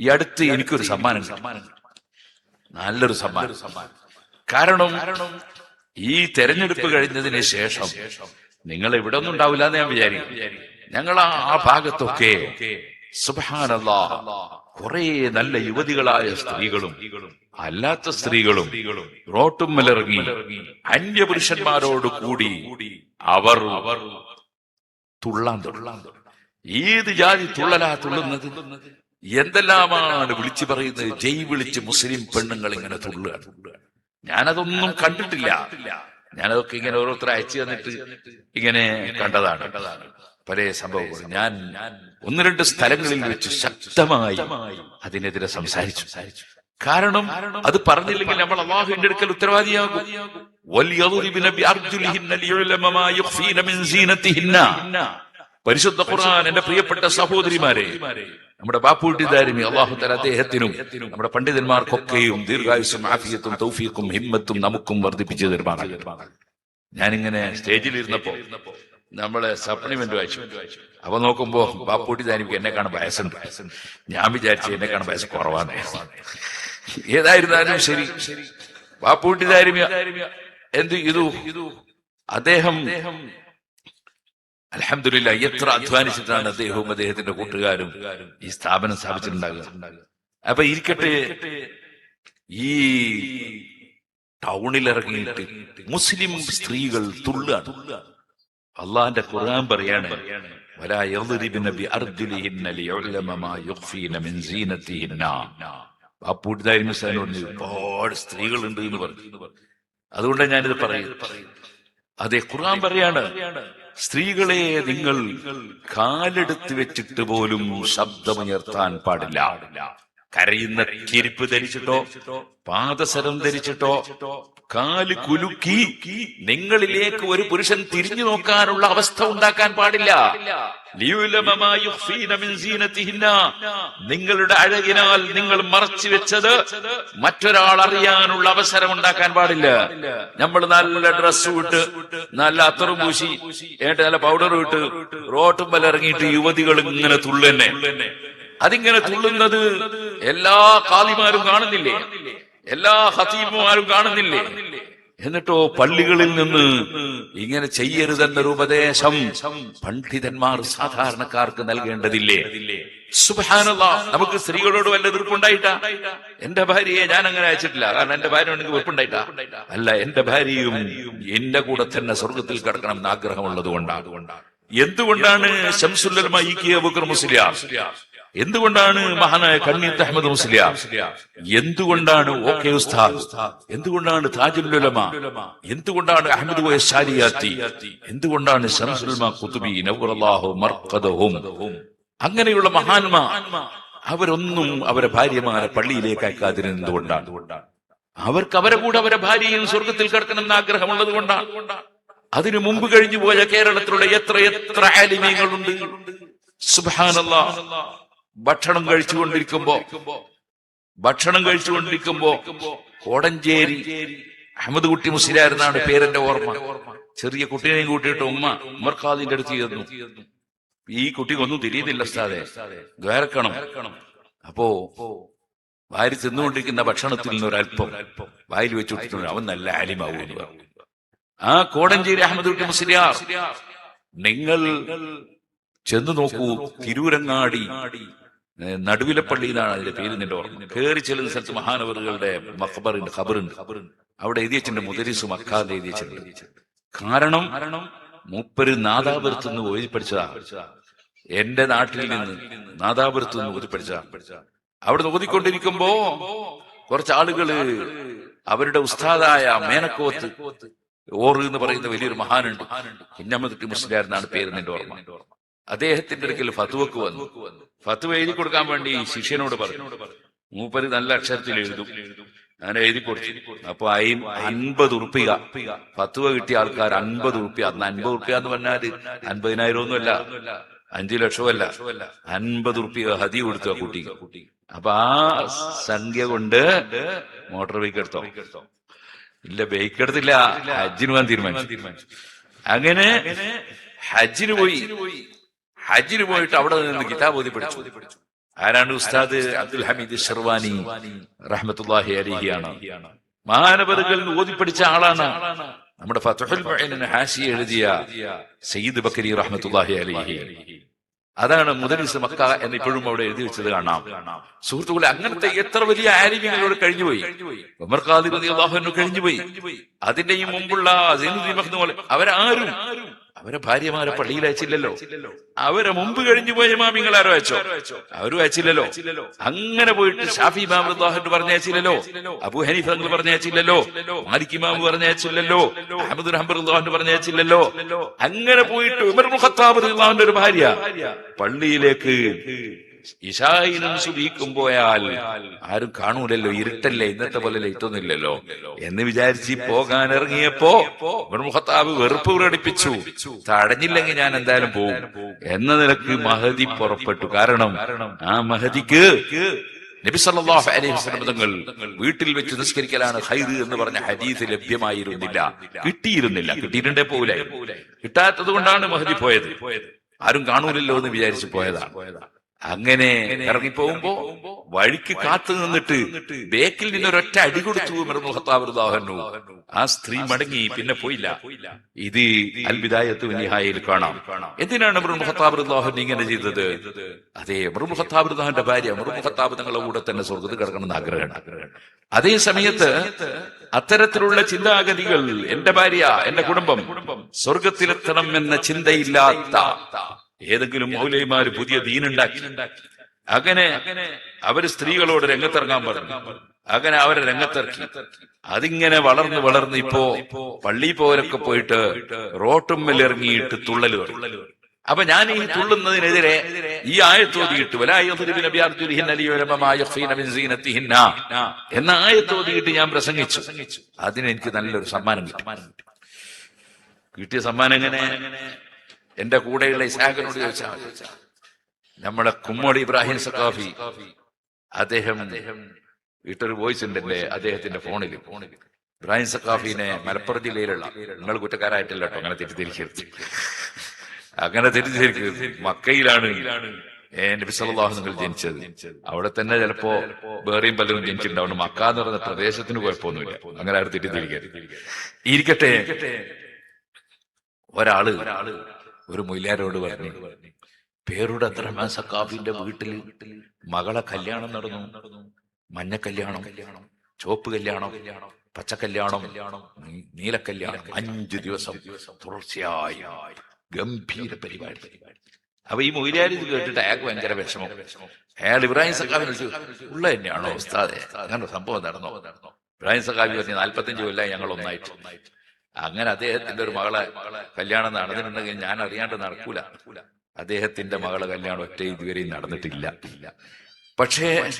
ഈ അടുത്ത് എനിക്കൊരു സമ്മാനം. നല്ലൊരു സമ്മാനം. കാരണം ഈ തെരഞ്ഞെടുപ്പ് കഴിഞ്ഞതിന് ശേഷം നിങ്ങൾ ഇവിടെ ഒന്നും ഉണ്ടാവില്ല എന്ന് ഞാൻ വിചാരിക്കും ഞങ്ങൾ ആ ഭാഗത്തൊക്കെ സുബാനല്ല കുറെ നല്ല യുവതികളായ സ്ത്രീകളും അല്ലാത്ത സ്ത്രീകളും റോട്ടും അന്യപുരുഷന്മാരോട് കൂടി അവർ തുള്ളാൻ തുള്ളാൻ ഏത് ജാതി തുള്ളലാ തുള്ളുന്നത്? എന്തെല്ലാമാണ് വിളിച്ചു പറയുന്നത്? ജയ് വിളിച്ച് മുസ്ലിം പെണ്ണുങ്ങൾ ഇങ്ങനെ തുള്ളുക. ഞാനതൊന്നും കണ്ടിട്ടില്ല. ഞാനതൊക്കെ ഇങ്ങനെ ഓരോരുത്തർ അയച്ചു തന്നിട്ട് ഇങ്ങനെ കണ്ടതാണ്. പല സംഭവങ്ങളും ഞാൻ ഒന്ന് രണ്ട് സ്ഥലങ്ങളിൽ വെച്ച് ശക്തമായി അതിനെതിരെ സംസാരിച്ചു. കാരണം അത് പറഞ്ഞില്ലെങ്കിൽ നമ്മൾ അള്ളാഹുവിന്റെ അടുക്കൽ ഉത്തരവാദിയാകും. പരിശുദ്ധ ഖുർആൻ എന്റെ പ്രിയപ്പെട്ട സഹോദരിമാരെ നമ്മുടെ ബാപ്പൂട്ടി ദാരിമി അള്ളാഹു തല അദ്ദേഹത്തിനും നമ്മുടെ പണ്ഡിതന്മാർക്കൊക്കെയും ദീർഘായുസും ആഫിയത്തും തൗഫീഖും ഹിമ്മത്തും നമുക്കും വർദ്ധിപ്പിച്ചു തരുമാറാകട്ടെ. ഞാനിങ്ങനെ സ്റ്റേജിൽ ഇരുന്നപ്പോ നമ്മളെ സപ്ലിമെന്റ് വായിച്ചു. അപ്പൊ നോക്കുമ്പോ ബാപ്പൂട്ടി ദാരിമിക്ക് എന്നെ കാണാൻ വയസ്സുണ്ട്. ഞാൻ വിചാരിച്ചു എന്നെ കാണാൻ വയസ്സ് കുറവാണ്. ഏതായിരുന്നാലും ശരി. ബാപ്പൂട്ടി ദാരിമ്യ എന്ത് ഇതു അദ്ദേഹം അലഹമില്ല എത്ര അധ്വാനിച്ചിട്ടാണ് അദ്ദേഹവും അദ്ദേഹത്തിന്റെ കൂട്ടുകാരും ഈ സ്ഥാപനം സ്ഥാപിച്ചിട്ടുണ്ടാകുക അപ്പൊ ഇരിക്കട്ടെ ഈ ടൗണിൽ ഇറങ്ങിയിട്ട് മുസ്ലിം സ്ത്രീകൾ തുള്ളുകയാണ് അള്ളാന്റെ ഖുർആൻ പറയാണ് ولا يضربن بأرجلهن ليعلم ما يخفين من زينتهن ബാപ്പൂട്ടിതായിരുന്നു സാറിനോട് ഒരുപാട് സ്ത്രീകളുണ്ട് എന്ന് പറഞ്ഞു അതുകൊണ്ടാണ് ഞാനിത് പറയുന്നത് അതെ ഖുർആൻ പറയാണ് സ്ത്രീകളെ നിങ്ങൾ കാലെടുത്ത് വെച്ചിട്ട് പോലും ശബ്ദമുയർത്താൻ പാടില്ല. കരയുന്ന ചെരുപ്പ് ധരിച്ചിട്ടോ പാദസരം ധരിച്ചിട്ടോ കാൽ കുലുക്കി നിങ്ങളിലേക്ക് ഒരു പുരുഷൻ തിരിഞ്ഞു നോക്കാനുള്ള അവസ്ഥ ഉണ്ടാക്കാൻ പാടില്ല. നിങ്ങളുടെ അഴകിനാൽ നിങ്ങൾ മറച്ചു വെച്ചത് മറ്റൊരാൾ അറിയാനുള്ള അവസരം ഉണ്ടാക്കാൻ പാടില്ല. നമ്മൾ നല്ല ഡ്രസ് ഇട്ട് നല്ല അത്തറും പൂശി ഏട്ട് നല്ല പൗഡർ ഇട്ട് റോട്ടുമ്പൽ ഇറങ്ങിയിട്ട് യുവതികൾ ഇങ്ങനെ തുള്ളുന്നെ. അതിങ്ങനെ തുള്ളുന്നത് എല്ലാ കാലിമാരും കാണുന്നില്ലേ? എല്ലാ ഹസീബുമാരും കാണുന്നില്ലേ? എന്നിട്ടോ പള്ളികളിൽ നിന്ന് ഇങ്ങനെ ചെയ്യരുതെന്നൊരു ഉപദേശം പണ്ഡിതന്മാർ സാധാരണക്കാർക്ക് നൽകേണ്ടതില്ലേ? സുബാനല്ല നമുക്ക് സ്ത്രീകളോട് വല്ല എതിർപ്പുണ്ടായിട്ടാ എന്റെ ഭാര്യയെ ഞാൻ അങ്ങനെ അയച്ചിട്ടില്ല. കാരണം എന്റെ ഭാര്യ ഉണ്ടെങ്കിൽ വെറുപ്പുണ്ടായിട്ടാ? അല്ല എന്റെ ഭാര്യയും എന്റെ കൂടെ തന്നെ സ്വർഗത്തിൽ കിടക്കണം എന്ന് ആഗ്രഹമുള്ളത് കൊണ്ടാണ് എന്തുകൊണ്ടാണ് ശംസുല്ലമ ഈ കെ അബുക്കർ മുസ്ലിയാർ? എന്തുകൊണ്ടാണ് മഹാനായ കണ്ണീത്ത് അഹമ്മദ് മുസ്ലിയാർ എന്തുകൊണ്ടാണ് ഓ കെ ഉസ്താദ്? എന്തുകൊണ്ടാണ് താജുലുലമ എന്തുകൊണ്ടാണ് അഹമ്മദ് എന്തുകൊണ്ടാണ് അങ്ങനെയുള്ള മഹാന്മാ അവരൊന്നും അവരെ ഭാര്യമാരെ പള്ളിയിലേക്ക് അയക്കാതിരുന്നതുകൊണ്ടാണ്. അവർക്ക് അവരെ കൂടെ അവരെ ഭാര്യയും സ്വർഗത്തിൽ കിടക്കണമെന്ന് ആഗ്രഹമുള്ളത് കൊണ്ടാണ്. അതിനു മുമ്പ് കഴിഞ്ഞു പോയ കേരളത്തിലുള്ള എത്ര എത്ര ആലിമീങ്ങളുണ്ട്. ഭക്ഷണം കഴിച്ചുകൊണ്ടിരിക്കുമ്പോ ഭക്ഷണം കഴിച്ചുകൊണ്ടിരിക്കുമ്പോ കോടഞ്ചേരി അഹമ്മദ് കുട്ടി മുസ്ലിയായിരുന്നാണ് പേരെന്റെ ഓർമ്മ. ചെറിയ കുട്ടീനെയും കൂട്ടിയിട്ട് ഉമ്മ ഉമർ ഖാദിന്റെ അടുത്ത് ചെന്നു. ഈ കുട്ടിക്കൊന്നും തിരിയുന്നില്ല ഉസ്താദെ. ദ്വാരക്കണം. അപ്പോ വാരി തിന്നുകൊണ്ടിരിക്കുന്ന ഭക്ഷണത്തിൽ നിന്ന് ഒരല്പം വായിൽ വെച്ച് അവൻ നല്ല ആലിമാവൂ ആ കോടഞ്ചേരി അഹമ്മദ് കുട്ടി മുസ്ലിയാർ നിങ്ങൾ ചെന്ന് നോക്കൂ തിരൂരങ്ങാടി നടുവിലപ്പള്ളിയിലാണ് നടുവിലെ പള്ളിയിലാണ് അതിന്റെ പേര് നിന്റെ ഓർമ്മ. കയറി ചെല്ലുന്ന സ്ഥലത്ത് മഹാനവറുകളുടെ മഖബറുണ്ട് ഖബറുണ്ട്. അവിടെ എഴുതി മുദരീസ് മുദരിസ് മക്കാന്ന് എഴുതി കാരണം മൂപ്പര് നാദാപുരത്ത് നിന്ന് ഓതി പഠിച്ചതാ എന്റെ നാട്ടിൽ നിന്ന് നാദാപുരത്ത് നിന്ന് ഓതി പഠിച്ചതാ അവിടെ ഓതിക്കൊണ്ടിരിക്കുമ്പോ കുറച്ച് ആളുകൾ അവരുടെ ഉസ്താദായ മേനക്കോത്ത് ഓറ് എന്ന് പറയുന്ന വലിയൊരു മഹാനുണ്ട്. കുഞ്ഞമ്മദ് മുസ്ലിയാർ എന്നാണ് പേര് നിന്റെ ഓർമ്മ. അദ്ദേഹത്തിന്റെ അടുക്കൽ ഫത്തുവക്ക് വന്നു. ഫത്തുവ എഴുതി കൊടുക്കാൻ വേണ്ടി ശിഷ്യനോട് പറഞ്ഞു. മൂപ്പര് നല്ല അക്ഷരത്തിൽ എഴുതും. ഞാൻ എഴുതി കൊടുത്തു. അപ്പൊ അയിം അൻപത് ഉറുപ്പിക. ഫത്തുവ കിട്ടിയ ആൾക്കാർ അൻപത് ഉറുപ്പിക. അന്ന് അൻപത് ഉറുപ്പിക എന്ന് പറഞ്ഞാൽ അൻപതിനായിരം ഒന്നുമല്ല അഞ്ചു ലക്ഷമല്ല അൻപത് ഉറുപ്പിക ഹതി കൊടുത്തു ആ കുട്ടിക്ക് അപ്പൊ ആ സംഖ്യ കൊണ്ട് മോട്ടോർ ബൈക്ക് എടുത്തോ? ഇല്ല ബൈക്ക് എടുത്തില്ല. ഹജ്ജിന് പോകാൻ തീരുമാനിച്ചു. അങ്ങനെ ഹജ്ജിന് പോയി. ഹജ്ജിന് പോയിട്ട് അവിടെ നിന്ന് കിതാബ് ഓതി പഠിച്ചു. ആരാണ് ഉസ്താദ് അബ്ദുൽ ഹമീദ് ഷെർവാനി റഹ്മത്തുല്ലാഹി അലിഹിയാണ്. മഹാനവറുകൾ ഓതിപ്പടിച്ച ആളാണ് നമ്മുടെ മുഈനിന് ഹാഷി എഴുതിയ സയ്യിദ് ബക്കരി റഹ്മത്തുല്ലാഹി അലിഹി. അതാണ് മുദരിസ് മക്ക എന്ന് ഇപ്പോഴും അവിടെ എഴുതി വെച്ചത് കാണാം. സുഹൃത്തുക്കളെ അങ്ങനത്തെ എത്ര വലിയ ആരോഗ്യങ്ങളോട് കഴിഞ്ഞുപോയി? ഉമർ അൻഹു കഴിഞ്ഞുപോയി. അതിന്റെയും മുമ്പുള്ള അവരാരും അവരെ ഭാര്യമാരെ പള്ളിയിൽ അയച്ചില്ലല്ലോ. അവരെ മുമ്പ് കഴിഞ്ഞു പോയ മാമിങ്ങൾ ആരോ അയച്ചോ? അവരും അയച്ചില്ലല്ലോ. അങ്ങനെ പോയിട്ട് ഷാഫി ഇമാം പറഞ്ഞയച്ചില്ലല്ലോ അബു ഹനീഫ് തങ്ങൾ പറഞ്ഞയച്ചില്ലല്ലോ മാലിക് ഇമാം പറഞ്ഞയച്ചില്ലല്ലോ അഹമ്മദ് ഹംബർ റളിയല്ലാഹു പറഞ്ഞയച്ചില്ലല്ലോ അങ്ങനെ പോയിട്ട് ഉമർ മുഖത്താബ് ഒരു ഭാര്യ. പള്ളിയിലേക്ക് ഇഷായിനും സുബീക്കും പോയാൽ ആരും കാണൂലല്ലോ ഇരുട്ടല്ലേ ഇന്നത്തെ പോലെ ലൈറ്റൊന്നുമില്ലല്ലോ എന്ന് വിചാരിച്ച് പോകാൻ ഇറങ്ങിയപ്പോ മുഹത്താവ് വെറുപ്പ് പ്രകടിപ്പിച്ചു. തടഞ്ഞില്ലെങ്കിൽ ഞാൻ എന്തായാലും പോകും എന്ന നിലയ്ക്ക് മഹതി പുറപ്പെട്ടു. കാരണം ആ മഹതിക്ക് നബി സല്ലല്ലാഹു അലൈഹി തങ്ങൾ വീട്ടിൽ വെച്ച് നിസ്കരിക്കലാണ് ഹൈർ എന്ന് പറഞ്ഞ ഹദീസ് ലഭ്യമായിരുന്നില്ല. കിട്ടിയിരുന്നില്ല. കിട്ടിയിട്ടുണ്ടേ പോവില്ല. കിട്ടാത്തത് കൊണ്ടാണ് മഹദി പോയത്. ആരും കാണൂലല്ലോ എന്ന് വിചാരിച്ചു പോയതാണ് അങ്ങനെ ഇറങ്ങിപ്പോകുമ്പോ വഴിക്ക് കാത്തു നിന്നിട്ട് ബേക്കിൽ നിന്ന് ഒരൊറ്റ അടി കൊടുത്തു മൃദാഹനു ആ സ്ത്രീ മടങ്ങി പിന്നെ പോയില്ല. ഇത് അൽബിദായത്ത് നിഹായിൽ കാണാം. എന്തിനാണ് മൃഹത്താബുദ്ദാഹൻ ഇങ്ങനെ ചെയ്തത്? അതെ മൃഹത്താബുദ്ദാഹന്റെ ഭാര്യ മൃഹത്താബ് തങ്ങളുടെ കൂടെ തന്നെ സ്വർഗത്ത് കിടക്കണമെന്ന് ആഗ്രഹമാണ്. അതേ സമയത്ത് അത്തരത്തിലുള്ള ചിന്താഗതികൾ എന്റെ ഭാര്യ എന്റെ കുടുംബം സ്വർഗത്തിലെത്തണം എന്ന ചിന്തയില്ലാത്ത ഏതെങ്കിലും മൗലൈമാര് പുതിയ ദീനുണ്ടാക്കി. അങ്ങനെ അവർ സ്ത്രീകളോട് രംഗത്തിറങ്ങാൻ പറഞ്ഞു. അങ്ങനെ അവരെ രംഗത്തിറക്കി. അതിങ്ങനെ വളർന്ന് വളർന്ന് ഇപ്പോ പള്ളി പോലൊക്കെ പോയിട്ട് റോട്ടുമ്മൽ ഇറങ്ങിയിട്ട് തുള്ളൽ തുടങ്ങി. അപ്പൊ ഞാൻ ഈ തുള്ളുന്നതിനെതിരെ ഈ ആയത്തോതിയിട്ട് എന്ന ആയത്തോതിയിട്ട് ഞാൻ പ്രസംഗിച്ചു. അതിന് എനിക്ക് നല്ലൊരു സമ്മാനം കിട്ടി. കിട്ടിയ സമ്മാനം എങ്ങനെ? എന്റെ കൂടെയുള്ള ഇസാഖിനോട് ചോദിച്ചാൽ നമ്മളെ കുമ്മോളി ഇബ്രാഹിം സഖാഫി അദ്ദേഹം വീട്ടൊരു വോയിസ് ഉണ്ട് എന്റെ അദ്ദേഹത്തിന്റെ ഫോണിൽ ഫോണിൽ ഇബ്രാഹിം സഖാഫിനെ മലപ്പുറം ജില്ലയിലുള്ള നിങ്ങൾ കുറ്റക്കാരായിട്ടില്ല കേട്ടോ അങ്ങനെ തെറ്റിദ്ധരിക്കരുത്. അങ്ങനെ തെറ്റിദ്ധരിക്കരുത്. മക്കയിലാണ് നബി നിങ്ങൾ ജനിച്ചത്. അവിടെ തന്നെ ചിലപ്പോ വേറെയും പലരും ജനിച്ചിട്ടുണ്ടാവും. മക്ക എന്ന് പറയുന്ന പ്രദേശത്തിന് കുഴപ്പമൊന്നുമില്ല. അങ്ങനെ ആരും തെറ്റിദ്ധരിക്കരുത്. ഇരിക്കട്ടെ. ഒരാൾ ഒരു മൊയിലാരോട് പറഞ്ഞു പേരുടെ അബ്ദുറഹ്മാൻ സക്കാഫിന്റെ വീട്ടിൽ മകളെ കല്യാണം നടന്നു മഞ്ഞ കല്യാണം ചുവപ്പ് കല്യാണം പച്ച കല്യാണം നീല കല്യാണം അഞ്ചു ദിവസം തുടർച്ചയായി ഗംഭീര പരിപാടി. അപ്പൊ ഈ മൊയിലാരി ഇത് കേട്ടിട്ട് അയാൾക്ക് ഭയങ്കര വിഷമം. അയാൾ ഇബ്രാഹിം സഖാബി വിളിച്ചു ഉള്ള തന്നെയാണോ ഉസ്താദെ? അങ്ങനെ സംഭവം നടന്നോ. ഇബ്രാഹിം സഖാബി പറഞ്ഞു നാല്പത്തഞ്ചു കൊല്ലം ഞങ്ങൾ ഒന്നായിട്ട്. അങ്ങനെ അദ്ദേഹത്തിന്റെ ഒരു മകളെ കല്യാണം നടന്നിട്ടുണ്ടെങ്കിൽ ഞാൻ അറിയാണ്ട് നടക്കൂല. അദ്ദേഹത്തിന്റെ മകളെ കല്യാണം ഒറ്റ ഇതുവരെയും നടന്നിട്ടില്ല. പക്ഷേ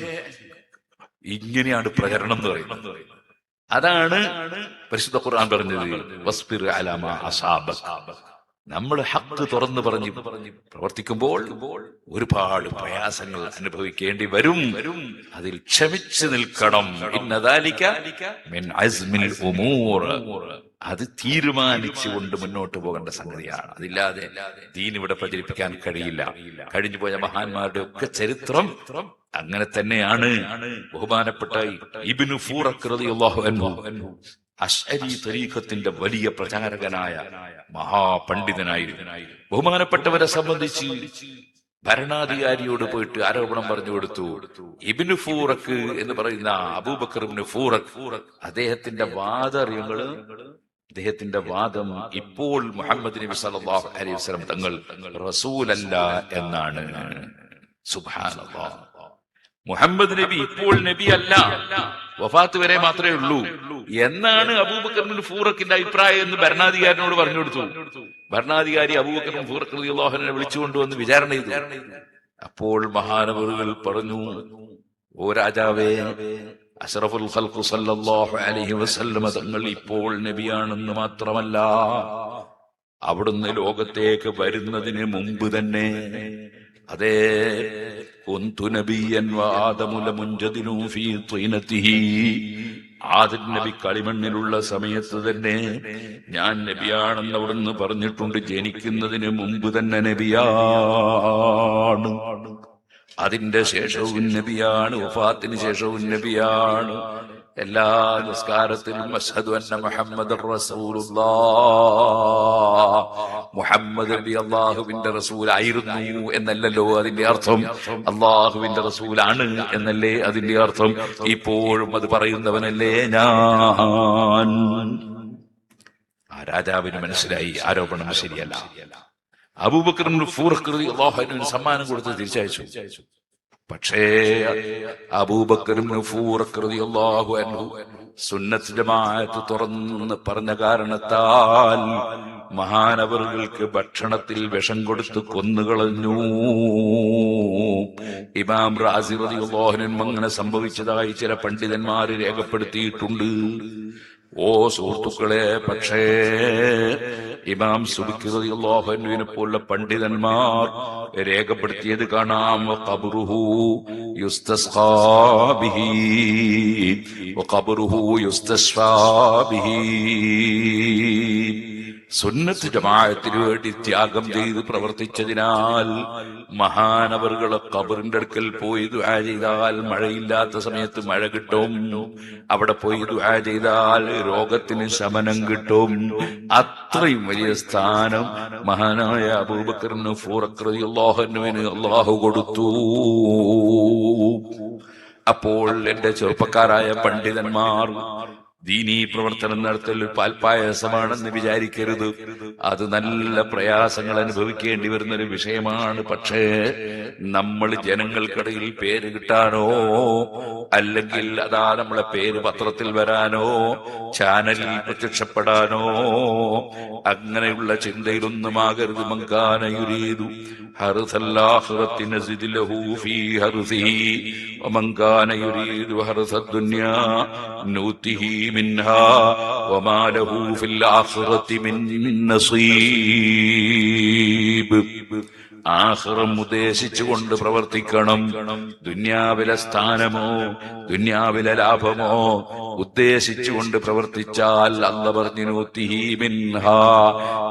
ഇങ്ങനെയാണ് പ്രചരണം എന്ന് പറയുന്നത്. അതാണ് പരിശുദ്ധ ഖുർആൻ പറഞ്ഞത് നമ്മൾ ഹക്ക് തുറന്നു പറഞ്ഞ് പ്രവർത്തിക്കുമ്പോൾ ഒരുപാട് പ്രയാസങ്ങൾ അനുഭവിക്കേണ്ടി വരും. അതിൽ ക്ഷമിച്ചു നിൽക്കണം. അത് തീരുമാനിച്ചുകൊണ്ട് മുന്നോട്ട് പോകേണ്ട സംഗതിയാണ്. അതില്ലാതെ ദീൻ ഇവിടെ പ്രചരിപ്പിക്കാൻ കഴിയില്ല. കഴിഞ്ഞു പോയ മഹാന്മാരുടെ ഒക്കെ ചരിത്രം അങ്ങനെ തന്നെയാണ് ബഹുമാനപ്പെട്ട ഇബിനു ഫൂറഖ് അഷ്അരി തരീഖത്തിന്റെ വലിയ പ്രചാരകനായ മഹാപണ്ഡിതനായിരുന്നു. ബഹുമാനപ്പെട്ടവരെ സംബന്ധിച്ച് ഭരണാധികാരിയോട് പോയിട്ട് ആരോപണം പറഞ്ഞു കൊടുത്തു. ഇബിന് ഫൂറക്ക് എന്ന് പറയുന്ന അബൂബക്കർ ഇബ്നു ഫൂറക് അദ്ദേഹത്തിന്റെ വാദറിയങ്ങൾ അദ്ദേഹത്തിന്റെ വാദം ഇപ്പോൾ മുഹമ്മദ് നബി സല്ലല്ലാഹു അലൈഹി വസല്ലം തങ്ങൾ റസൂലല്ല എന്നാണ്. സുബ്ഹാനല്ലാഹ് മുഹമ്മദ് നബി ഇപ്പോൾ നബി അല്ല വഫാത്ത് വരെ മാത്രമേ ഉള്ളൂ. എന്നാണ് അബൂബക്കറിന് ഫൂറക്കിന്റെ അഭിപ്രായം എന്ന് ഭരണാധികാരിനോട് പറഞ്ഞു കൊടുത്തു. ഭരണാധികാരി അബൂബക്കറിന് ഫൂറക്ക് അള്ളാഹുനെ വിളിച്ചുകൊണ്ടുവന്ന് വിചാരണ ചെയ്തു. അപ്പോൾ മഹാനവറുകൾ പറഞ്ഞു ഓ രാജാവേ അഷറഫുൽ ഖൽഖു സല്ലല്ലാഹു അലൈഹി വസല്ലമ തങ്ങൾ ഇപ്പോൾ നബിയാണെന്ന് മാത്രമല്ല അവിടുന്ന് ലോകത്തേക്ക് വരുന്നതിന് മുമ്പ് തന്നെ അതേ ആദിൻ നബി കളിമണ്ണിലുള്ള സമയത്ത് തന്നെ ഞാൻ നബിയാണെന്ന് അവിടുന്ന് പറഞ്ഞിട്ടുണ്ട് ജനിക്കുന്നതിന് മുമ്പ് തന്നെ നബിയാണ്. അതിന്റെ ശേഷവും നബിയാണ് വഫാത്തിന് ശേഷവും നബിയാണ്. എല്ലാ നിസ്കാരത്തിലും അന്ന മുഹമ്മദ് മുഹമ്മദ് നബി അള്ളാഹുവിന്റെ റസൂലായിരുന്നു എന്നല്ലല്ലോ അതിന്റെ അർത്ഥം. അള്ളാഹുവിന്റെ റസൂലാണ് എന്നല്ലേ അതിന്റെ അർത്ഥം. ഇപ്പോഴും അത് പറയുന്നവനല്ലേ ഞാൻ. ആ രാജാവിന് മനസ്സിലായി ആരോപണം ശരിയല്ല. അബൂബക്കർ അള്ളാഹുവിന് സമ്മാനം കൊടുത്ത് തിരിച്ചയച്ചു. പക്ഷേ അബൂബക്കറും സുന്നത്ത് ജമാഅത്ത് തുറന്ന് പറഞ്ഞ കാരണത്താൽ മഹാനവറുകൾക്ക് ഭക്ഷണത്തിൽ വിഷം കൊടുത്ത് കൊന്നുകളഞ്ഞു. ഇമാം റാസി റളിയല്ലാഹുവിനും അങ്ങനെ സംഭവിച്ചതായി ചില പണ്ഡിതന്മാർ രേഖപ്പെടുത്തിയിട്ടുണ്ട്. ഓ സുഹൃത്തുക്കളെ പക്ഷേ ഇമാം സുബിക്കുറിനെ പോലുള്ള പണ്ഡിതന്മാർ രേഖപ്പെടുത്തിയത് കാണാം. ഖബറുഹു സുന്നത്ത് ജമാഅത്തിന് വേണ്ടി ത്യാഗം ചെയ്ത് പ്രവർത്തിച്ചതിനാൽ മഹാനവറുകളെ കബറിന്റെ അടുക്കൽ പോയി ദുആ ചെയ്താൽ മഴയില്ലാത്ത സമയത്ത് മഴ കിട്ടും. അവിടെ പോയി ദുആ ചെയ്താൽ രോഗത്തിന് ശമനം കിട്ടും. അത്രയും വലിയ സ്ഥാനം മഹാനായ അബൂബക്കറിന് ഫൂറക്രതിയുള്ളാഹുവിന് അള്ളാഹു കൊടുത്തു. അപ്പോൾ എന്റെ ചെറുപ്പക്കാരായ പണ്ഡിതന്മാർ ദീനീ പ്രവർത്തനം നടത്തൽ പാൽപായസമാണെന്ന് വിചാരിക്കരുത്. അത് നല്ല പ്രയാസങ്ങൾ അനുഭവിക്കേണ്ടി വരുന്ന ഒരു വിഷയമാണ്. പക്ഷേ നമ്മൾ ജനങ്ങൾക്കിടയിൽ പേര് കിട്ടാനോ അല്ലെങ്കിൽ അതാ നമ്മളെ പേര് പത്രത്തിൽ വരാനോ ചാനലിൽ പ്രത്യക്ഷപ്പെടാനോ അങ്ങനെയുള്ള ചിന്തയിലൊന്നും ആകരുത്. മങ്കാനയുരീതു ഹർസല്ലാഹുറത്തിന് ഹർസി മങ്കാനയുരീതു ഹർസ منها وما له في الآخرة من نصيب ആഹ്റം ഉദ്ദേശിച്ചുകൊണ്ട് പ്രവർത്തിക്കണം ദുന്യാവിലെ സ്ഥാനമോ ദുന്യാവിലെ ലാഭമോ ഉദ്ദേശിച്ചുകൊണ്ട് പ്രവർത്തിച്ചാൽ അല്ല പറഞ്ഞു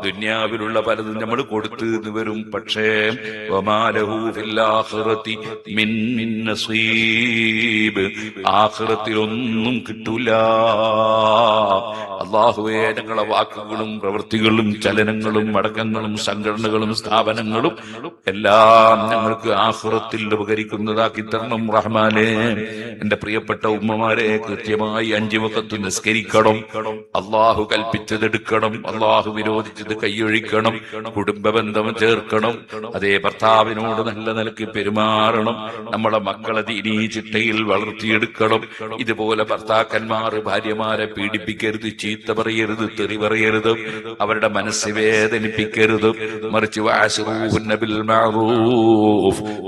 ദുന്യാവിലുള്ള പലതും നമ്മൾ കൊടുത്തു വരും. പക്ഷേ ഒന്നും കിട്ടൂല. അള്ളാഹുവേ ഞങ്ങളെ വാക്കുകളും പ്രവൃത്തികളും ചലനങ്ങളും അടക്കങ്ങളും സംഘടനകളും സ്ഥാപനങ്ങളും എല്ലാം ഞങ്ങൾക്ക് ആഹുറത്തിൽ ഉപകരിക്കുന്നതാക്കി തരണം റഹ്മാനെ. എന്റെ പ്രിയപ്പെട്ട ഉമ്മമാരെ കൃത്യമായി അഞ്ചു വക്കത്ത് നിസ്കരിക്കണം. അള്ളാഹു കൽപ്പിച്ചതെടുക്കണം അള്ളാഹു വിരോധിച്ചത് കൈയൊഴിക്കണം. കുടുംബ ബന്ധം ചേർക്കണം. അതേ ഭർത്താവിനോട് നല്ല നിലയ്ക്ക് പെരുമാറണം. നമ്മളെ മക്കളെ തിരി ചിട്ടയിൽ വളർത്തിയെടുക്കണം. ഇതുപോലെ ഭർത്താക്കന്മാർ ഭാര്യമാരെ പീഡിപ്പിക്കരുത് ചീത്ത പറയരുത് തെറി പറയരുത് അവരുടെ മനസ്സ് വേദനിപ്പിക്കരുത്. മറിച്ച്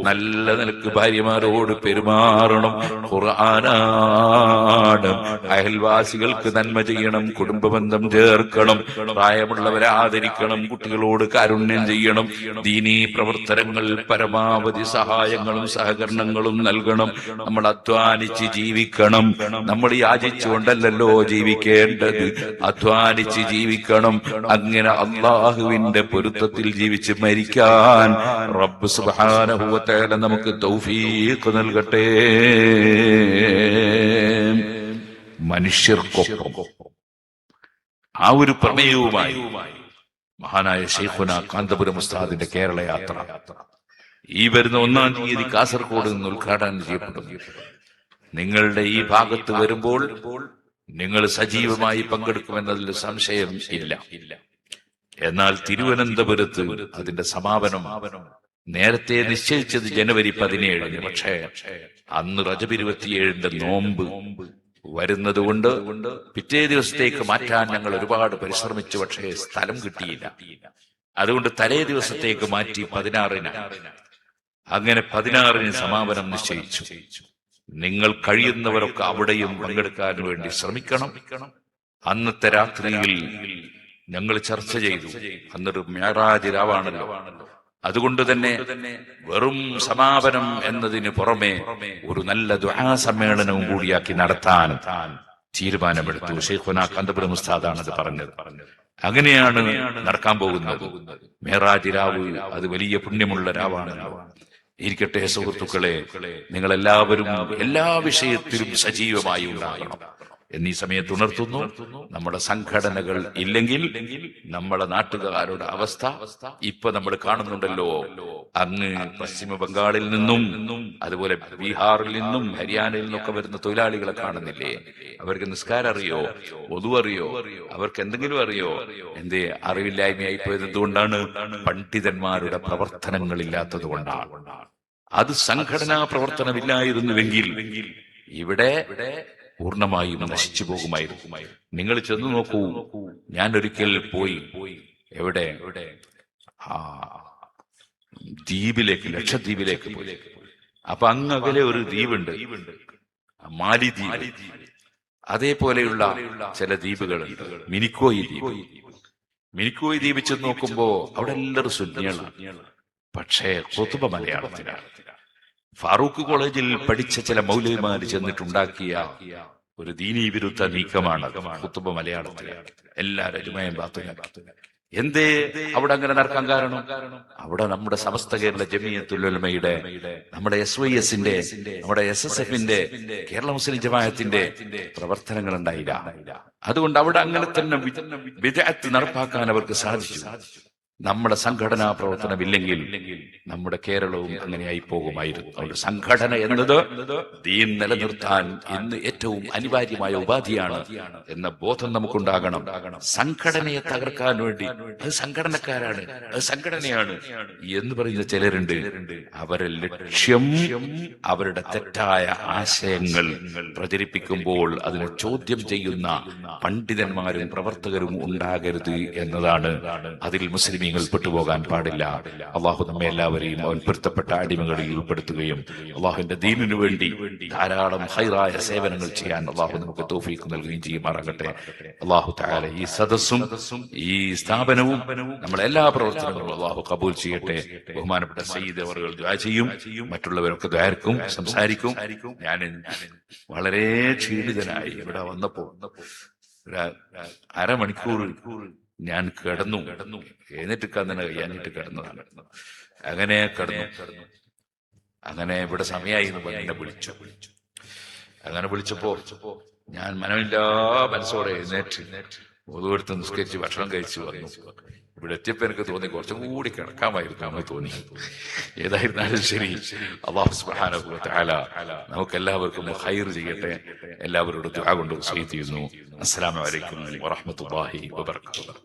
നല്ല നിലയ്ക്ക് ഭാര്യമാരോട് പെരുമാറണം. ഖുർആനാണ്. അയൽവാസികൾക്ക് നന്മ ചെയ്യണം കുടുംബബന്ധം ചേർക്കണം പ്രായമുള്ളവരെ ആദരിക്കണം കുട്ടികളോട് കാരുണ്യം ചെയ്യണം ദീനീ പ്രവർത്തനങ്ങൾ പരമാവധി സഹായങ്ങളും സഹകരണങ്ങളും നൽകണം. നമ്മൾ അധ്വാനിച്ച് ജീവിക്കണം. നമ്മൾ യാചിച്ചുകൊണ്ടല്ലോ ജീവിക്കേണ്ടത്. അധ്വാനിച്ച് ജീവിക്കണം. അങ്ങനെ അള്ളാഹുവിന്റെ പൊരുത്തത്തിൽ ജീവിച്ച് മരിക്കാൻ റബ്ബ് സുബാനഹുവത്തേല നമുക്ക് തൗഫീഖ് നൽകട്ടെ. മനുഷ്യർക്കൊപ്പം. ആ ഒരു പ്രമേയവുമായി മഹാനായ ഷെയ്ഖുന കാന്തപുരം ഉസ്താദിന്റെ കേരള യാത്ര. ഈ വരുന്ന ഒന്നാം തീയതി കാസർഗോഡ് നിന്ന് ഉദ്ഘാടനം ചെയ്യപ്പെടുന്നു. നിങ്ങളുടെ ഈ ഭാഗത്ത് വരുമ്പോൾ നിങ്ങൾ സജീവമായി പങ്കെടുക്കുമെന്നതിൽ സംശയം ഇല്ല. എന്നാൽ തിരുവനന്തപുരത്ത് അതിന്റെ സമാപനം നേരത്തെ നിശ്ചയിച്ചത് ജനുവരി പതിനേഴിന്. പക്ഷേ അന്ന് റജബ് നോമ്പ് വരുന്നത് കൊണ്ട് പിറ്റേ ദിവസത്തേക്ക് മാറ്റാൻ ഞങ്ങൾ ഒരുപാട് പരിശ്രമിച്ചു. പക്ഷേ സ്ഥലം കിട്ടിയില്ല. അതുകൊണ്ട് തലേ ദിവസത്തേക്ക് മാറ്റി പതിനാറിന്. അങ്ങനെ പതിനാറിന് സമാപനം നിശ്ചയിച്ചു. നിങ്ങൾ കഴിയുന്നവരൊക്കെ അവിടെയും പങ്കെടുക്കാൻ വേണ്ടി ശ്രമിക്കണം. അന്നത്തെ രാത്രിയിൽ ഞങ്ങൾ ചർച്ച ചെയ്തു. അന്നൊരു മേറാജ് രാവാണല്ലോ. അതുകൊണ്ട് തന്നെ വെറും സമാപനം എന്നതിന് പുറമെ ഒരു നല്ല ദുആ സമ്മേളനവും കൂടിയാക്കി നടത്താൻ തീരുമാനമെടുത്തു. ഷെയ്ഖുന കന്തപുരം ഉസ്താദാണ് അത് പറഞ്ഞത്. അങ്ങനെയാണ് നടക്കാൻ പോകുന്നത്. മേറാജ് രാവ് അത് വലിയ പുണ്യമുള്ള രാവാണ് ഇരിക്കട്ടെ സുഹൃത്തുക്കളെ. നിങ്ങളെല്ലാവരും എല്ലാ വിഷയത്തിലും സജീവമായി ഉണ്ടാകണം. എന്നീ സമയത്ത് ഉണർത്തുന്നു നമ്മുടെ സംഘടനകൾ ഇല്ലെങ്കിൽ നമ്മുടെ നാട്ടുകാരുടെ അവസ്ഥ ഇപ്പൊ നമ്മൾ കാണുന്നുണ്ടല്ലോ. അങ്ങ് പശ്ചിമ ബംഗാളിൽ നിന്നും അതുപോലെ ബീഹാറിൽ നിന്നും ഹരിയാനയിൽ നിന്നൊക്കെ വരുന്ന തൊഴിലാളികളെ കാണുന്നില്ലേ? അവർക്ക് നിസ്കാരം അറിയോ? ഒതു അറിയോ? അവർക്ക് എന്തെങ്കിലും അറിയോ? എന്തേ അറിവില്ലായ്മയായി പോയത് എന്തുകൊണ്ടാണ്? പണ്ഡിതന്മാരുടെ പ്രവർത്തനങ്ങളില്ലാത്തത് കൊണ്ടാണ്. അത് സംഘടനാ പ്രവർത്തനമില്ലായിരുന്നുവെങ്കിൽ ഇവിടെ പൂർണമായും നശിച്ചു പോകുമായിരുന്നു. നിങ്ങൾ ചെന്ന് നോക്കൂ. ഞാൻ ഒരിക്കൽ പോയി എവിടെ? ആ ദ്വീപിലേക്ക് ലക്ഷദ്വീപിലേക്ക് പോയി. അപ്പൊ അങ്ങ് അകലെ ഒരു ദ്വീപുണ്ട്. മാലിദ്വീപ്. അതേപോലെയുള്ള ചില ദ്വീപുകളുണ്ട് മിനിക്കോയി ദ്വീപ്. മിനിക്കോയി ദ്വീപ് നോക്കുമ്പോ അവിടെ എല്ലാവരും പക്ഷേ കൊതുബ മലയാളത്തിലാണ്. ഫാറൂഖ് കോളേജിൽ പഠിച്ച ചില മൗലവിമാർ ചെന്നിട്ടുണ്ടാക്കിയ ഒരു ദീനീ വിരുദ്ധ നീക്കമാണ് കുത്തുബ മലയാളത്തിൽ പാത്തുക എന്തേ? അവിടെ അങ്ങനെ നടക്കാൻ കാരണം? അവിടെ നമ്മുടെ സമസ്ത കേരള ജമിയത്തുലമയുടെ നമ്മുടെ എസ് വൈ എസിന്റെ നമ്മുടെ എസ് എസ് എഫിന്റെ കേരള മുസ്ലിം ജമാഅത്തിന്റെ പ്രവർത്തനങ്ങൾ ഉണ്ടായില്ല അതുകൊണ്ട് അവിടെ അങ്ങനെ തന്നെ വിദഗ്ധ നടപ്പാക്കാൻ അവർക്ക് സാധിച്ചു. നമ്മുടെ സംഘടനാ പ്രവർത്തനമില്ലെങ്കിൽ നമ്മുടെ കേരളവും അങ്ങനെയായി പോകുമായിരുന്നു അതുകൊണ്ട് സംഘടന എന്നത് ദീൻ നിലനിർത്താൻ ഇന്ന് ഏറ്റവും അനിവാര്യമായ ഉപാധിയാണ് എന്ന ബോധം നമുക്കുണ്ടാകണം. സംഘടനയെ തകർക്കാൻ വേണ്ടി. അത് സംഘടനക്കാരാണ്. അത് സംഘടനയാണ് എന്ന് പറയുന്ന ചിലരുണ്ട്. അവരെ ലക്ഷ്യം അവരുടെ തെറ്റായ ആശയങ്ങൾ പ്രചരിപ്പിക്കുമ്പോൾ അതിനെ ചോദ്യം ചെയ്യുന്ന പണ്ഡിതന്മാരും പ്രവർത്തകരും ഉണ്ടാകരുത് എന്നതാണ് അതിൽ മുസ്ലിമീങ്ങൾ പെട്ടുപോകാൻ പാടില്ല. അള്ളാഹു നമ്മെ എല്ലാവരെയും അവൻ പൊരുത്തപ്പെട്ട അടിമകളിൽ ഉൾപ്പെടുത്തുകയും അള്ളാഹുവിന്റെ ദീനിനു വേണ്ടി ധാരാളം ഹൈറായ സേവനങ്ങൾ ചെയ്യാൻ അള്ളാഹു നമുക്ക് തോഫീക്ക് നൽകുകയും ചെയ്യുമാറാകട്ടെ. അള്ളാഹു താല ഈ സദസ്സും ഈ സ്ഥാപനവും നമ്മളെ എല്ലാ പ്രവർത്തനങ്ങളും അള്ളാഹു കബൂൽ ചെയ്യട്ടെ. ബഹുമാനപ്പെട്ട സയ്യിദ് ദ്വാ ചെയ്യും. മറ്റുള്ളവരൊക്കെ ദ്വാരക്കും സംസാരിക്കും. ഞാൻ വളരെ ക്ഷീണിതനായി ഇവിടെ വന്നപ്പോ അരമണിക്കൂർ ഞാൻ കിടന്നു. കിടന്നു എഴുന്നേറ്റ് തന്നെ കഴിയാനിട്ട് കിടന്നതാണ്. അങ്ങനെ കിടന്നു. അങ്ങനെ ഇവിടെ സമയമായി എന്ന് പറഞ്ഞ് എന്നെ വിളിച്ചു. അങ്ങനെ വിളിച്ചപ്പോ ഞാൻ മനമില്ലാ മനസ്സോടെ എഴുന്നേറ്റ് ഒതുവെടുത്ത് നിസ്കരിച്ച് ഭക്ഷണം കഴിച്ചു വന്നു. ഇവിടെ എത്തിയപ്പോ എനിക്ക് തോന്നി കുറച്ചും കൂടി കിടക്കാമായിരിക്കാമെന്ന് തോന്നി. ഏതായിരുന്നാലും ശരി അള്ളാഹു നമുക്ക് എല്ലാവർക്കും ഹൈർ ചെയ്യട്ടെ. എല്ലാവരോടും കൊണ്ട് ചെയ്യുന്നു അസ്സലാമു അലൈക്കും വറഹ്മത്തുള്ളാഹി വബറകാതുഹു.